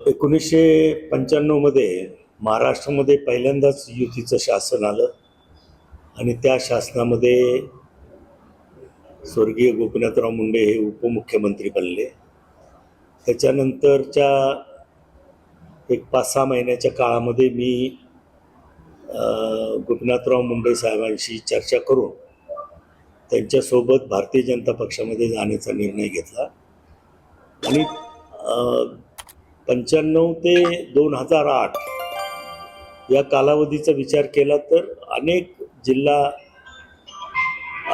एकोणीसशे पंच्याण्णवमध्ये महाराष्ट्रामध्ये पहिल्यांदाच युतीचं शासन आलं. आणि त्या शासनामध्ये स्वर्गीय गोपीनाथराव मुंडे हे उपमुख्यमंत्री बनले. त्याच्यानंतरच्या एक पाच सहा महिन्याच्या काळामध्ये मी गोपीनाथराव मुंडे साहेबांशी चर्चा करून त्यांच्यासोबत भारतीय जनता पक्षामध्ये जाण्याचा निर्णय घेतला. आणि पंच्याण्णव ते दोन हजार आठ या कालावधीचा विचार केला तर अनेक जिल्हा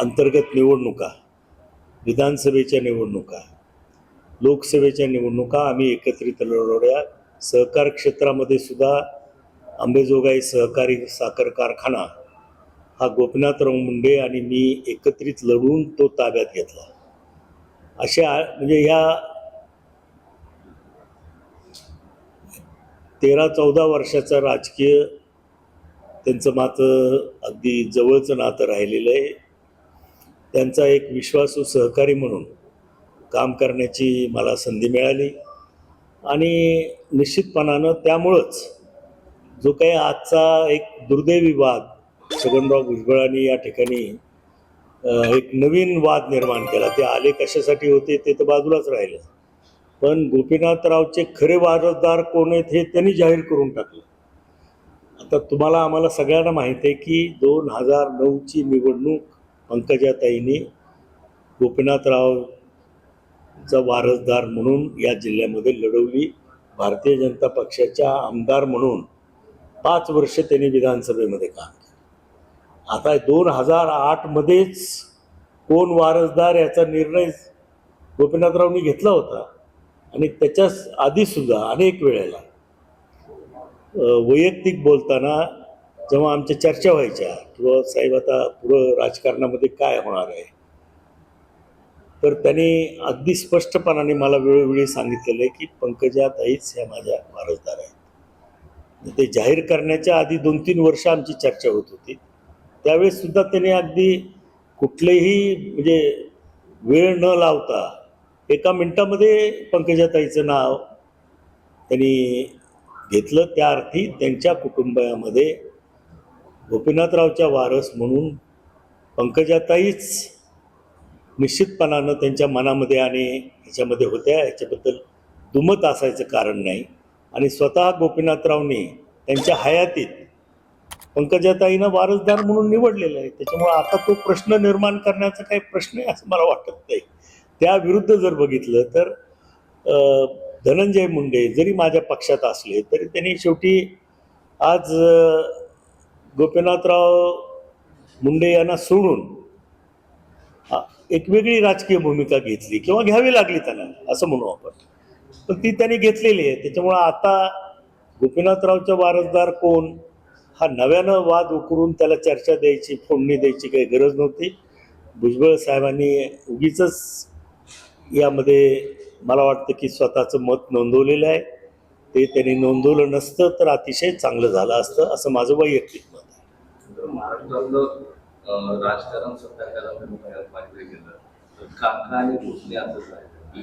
अंतर्गत निवडणुका विधानसभेच्या निवडणुका लोकसभेच्या निवडणुका आम्ही एकत्रित लढवल्या. सहकार क्षेत्रामध्ये सुद्धा अंबेजोगाई सहकारी साखर कारखाना हा गोपीनाथराव मुंडे आणि मी एकत्रित लढून तो ताब्यात घेतला. अशा म्हणजे ह्या तेरा चौदा वर्षाचा राजकीय त्यांचं मात्र अगदी जवळचं नातं राहिलेलं आहे. त्यांचा एक विश्वासू सहकारी म्हणून काम करण्याची मला संधी मिळाली. आणि निश्चितपणानं त्यामुळंच जो काही आजचा एक दुर्दैवी वाद छगनराव भुजबळांनी या ठिकाणी एक नवीन वाद निर्माण केला. ते आले कशासाठी होते ते तर बाजूलाच राहिलं. पण गोपीनाथरावचे खरे वारसदार कोण आहेत हे त्यांनी जाहीर करून टाकलं. आता तुम्हाला आम्हाला सगळ्यांना माहीत आहे की दोन हजार नऊची निवडणूक पंकजाताईंनी गोपीनाथरावचा वारसदार म्हणून या जिल्ह्यामध्ये लढवली. भारतीय जनता पक्षाच्या आमदार म्हणून पाच वर्ष त्यांनी विधानसभेमध्ये काम केलं. आता दोन हजार आठमध्येच कोण वारसदार याचा निर्णय गोपीनाथरावनी घेतला होता? आणि त्याच्या आधीसुद्धा अनेक वेळेला वैयक्तिक बोलताना जेव्हा आमच्या चर्चा व्हायच्या किंवा साहेब आता पुढं राजकारणामध्ये काय होणार आहे तर त्यांनी अगदी स्पष्टपणाने मला वेळोवेळी सांगितलेलं आहे की पंकजा ताईच ह्या माझ्या वारसदार आहेत. ते जाहीर करण्याच्या आधी दोन तीन वर्ष आमची चर्चा होत होती. त्यावेळेस सुद्धा त्यांनी अगदी कुठलेही म्हणजे वेळ न लावता एका मिनटामध्ये पंकजाताईचं नाव त्यांनी घेतलं. त्या अर्थी त्यांच्या कुटुंबामध्ये गोपीनाथरावच्या वारस म्हणून पंकजाताईच निश्चितपणानं त्यांच्या मनामध्ये आणि ह्याच्यामध्ये होत्या. ह्याच्याबद्दल दुमत असायचं कारण नाही. आणि स्वतः गोपीनाथरावने त्यांच्या हयातीत पंकजाताईनं वारसदार म्हणून निवडलेलं आहे. त्याच्यामुळे आता तो प्रश्न निर्माण करण्याचा काही प्रश्न आहे असं मला वाटत नाही. त्याविरुद्ध जर बघितलं तर धनंजय मुंडे जरी माझ्या पक्षात असले तरी त्यांनी शेवटी आज गोपीनाथराव मुंडे यांना सोडून एक वेगळी राजकीय भूमिका घेतली किंवा घ्यावी लागली त्यांना असं म्हणू आपण. पण ती त्यांनी घेतलेली आहे. त्याच्यामुळं आता गोपीनाथरावचा वारसदार कोण हा नव्यानं वाद उकरून त्याला चर्चा द्यायची फोडणी द्यायची काही गरज नव्हती. भुजबळ साहेबांनी उगीच यामध्ये मला वाटतं की स्वतःचं मत नोंदवलेलं आहे. ते त्यांनी नोंदवलं नसतं तर अतिशय चांगलं झालं असतं असं माझं वैयक्तिक मत आहे. राजकारण काका आणि असंच आहे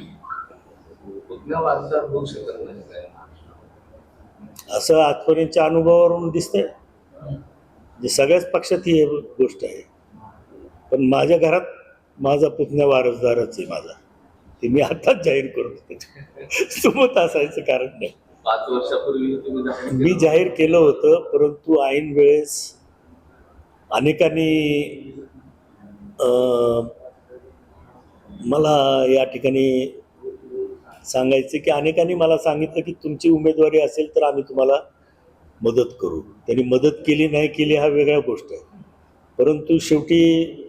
कुठल्या वारसदार होऊ शकत नाही काय असं आजपर्यंतच्या अनुभवावरून दिसतंय. म्हणजे सगळ्याच पक्षात ही गोष्ट आहे. पण माझ्या घरात माझा पुतण्या वारसदारच आहे माझा. ते मी आताच जाहीर करून सुमत असायचं कारण नाही. पाच वर्षापूर्वी मी. जाहीर केलं होतं परंतु ऐन वेळेस अनेकांनी मला या ठिकाणी सांगायचं की अनेकांनी मला सांगितलं की तुमची उमेदवारी असेल तर आम्ही तुम्हाला मदत करू. त्यांनी मदत केली नाही केली हा वेगळा गोष्ट आहे. परंतु शेवटी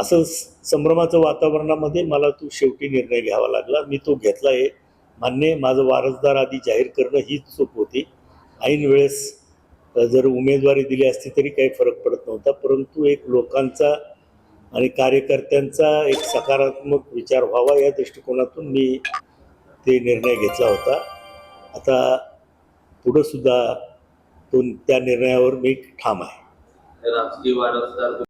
असं संभ्रमाचं वातावरणामध्ये मला तो शेवटी निर्णय घ्यावा लागला. मी तो घेतला आहे. मान्य माझं वारसदार आधी जाहीर करणं हीच चूक होती. ऐन वेळेस जर उमेदवारी दिली असती तरी काही फरक पडत नव्हता. परंतु एक लोकांचा आणि कार्यकर्त्यांचा एक सकारात्मक विचार व्हावा या दृष्टिकोनातून मी ते निर्णय घेतला होता. आता पुढंसुद्धा तो त्या निर्णयावर मी ठाम आहे. राजकीय वारसदार